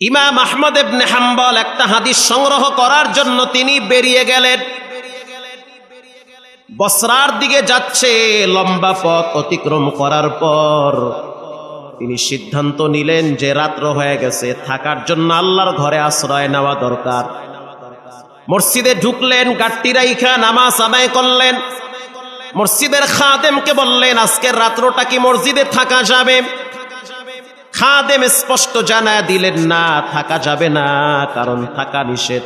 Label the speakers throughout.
Speaker 1: ইমাম আহমদ ইবনে হাম্বল একটা হাদিস সংগ্রহ করার জন্য তিনি বেরিয়ে গেলেন। বসরার দিকে যাচ্ছে, লম্বা পথ অতিক্রম করার পর তিনি সিদ্ধান্ত নিলেন যে রাত্র হয়ে গেছে, থাকার জন্য আল্লাহর ঘরে আশ্রয় নেওয়া দরকার। মসজিদে ঢুকলেন, গাট্টি রাইখা নামাজ আদায় করলেন। মসজিদের খাদেমকে বললেন, আজকের রাত্রটা কি মসজিদে থাকা যাবে? খাদেম স্পষ্ট জানা দিলেন, না, থাকা যাবে না, কারণ থাকা নিষেধ।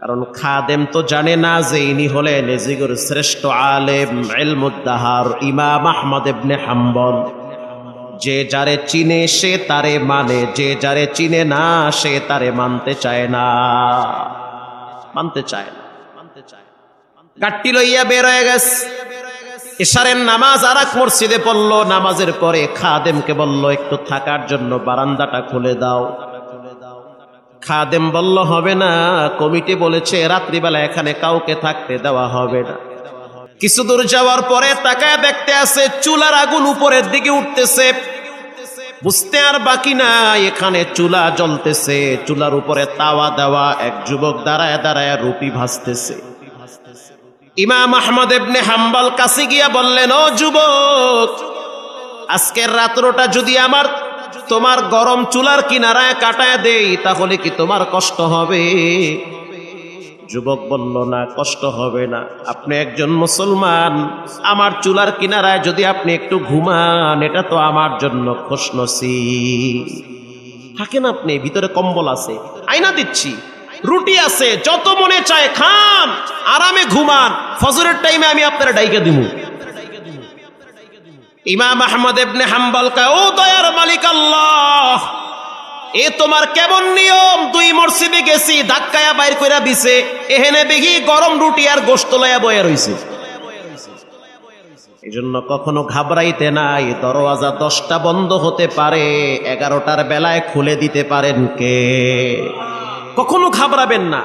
Speaker 1: কারণ খাদেম তো জানে না যে ইনি হলেন এজিগুর শ্রেষ্ঠ আলেম এলমুদ্দাহার ইমাম আহমদ ইবনে হাম্বল। যে যারে চিনে সে তারে মানে যে যারে চিনে না সে তারে মানতে চায় না। মানতে চায় না। মানতে চায় গাট্টি লইয়া বের হয়ে গেছে। এশারের নামাজ আর এক মসজিদে পড়ল, নামাজের পরে খাদেমকে বলল, একটু থাকার জন্য বারান্দাটা খুলে দাও। খাদেম বলল, হবে না। কমিটি বলেছে, রাত্রিবেলা এখানে কাউকে থাকতে দেওয়া হবে না। কিছু দূর যাওয়ার পরে তাকায় দেখতে আছে চুলার আগুন উপরের দিকে উঠতেছে। বুঝতে আর বাকি না এখানে চুলা জ্বলতেছে। চুলার উপরে তাওয়া দেওয়া, এক যুবক দাঁড়ায় দাঁড়ায় রুপি ভাসতেছে ইমাম আহমদ ইবনে হাম্বাল কাছে গিয়া বললেন, ও যুবক, আজকের রাত্রটা যদি আমার, তোমার গরম চুলার কিনারায় কাটায় দেই, তাহলে কি তোমার কষ্ট হবে? যুবক বলল, না, কষ্ট হবে না। আপনি একজন মুসলমান। আমার চুলার কিনারায় যদি আপনি একটু ঘুমান, এটা তো আমার জন্য খুশনসি থাকেন আপনি, ভিতরে কম্বল আছে। আয়না দিচ্ছি। রুটি আছে, যত মনে চায় খান, আরামে ঘুমান। ফজরের টাইমে আমি আপনারা ডাইকে দিব ইমাম আহমদ ইবনে হাম্বল কয়, ও দয়ার মালিক আল্লাহ, এ তোমার কেমন নিয়ম? দুই মসজিদে গেছি, ধাক্কায়া বাইর কইরা দিছে। এহেনে দেখি গরম রুটি আর গোস্ত লয়া বয়ে রইছে। এই জন্য কখনো ঘাবড়াইতে নাই, দরওয়াজা দশটা বন্ধ হতে পারে, এগারোটার বেলায় খুলে দিতে পারেন কে? কখনো ঘাবড়াবেন না।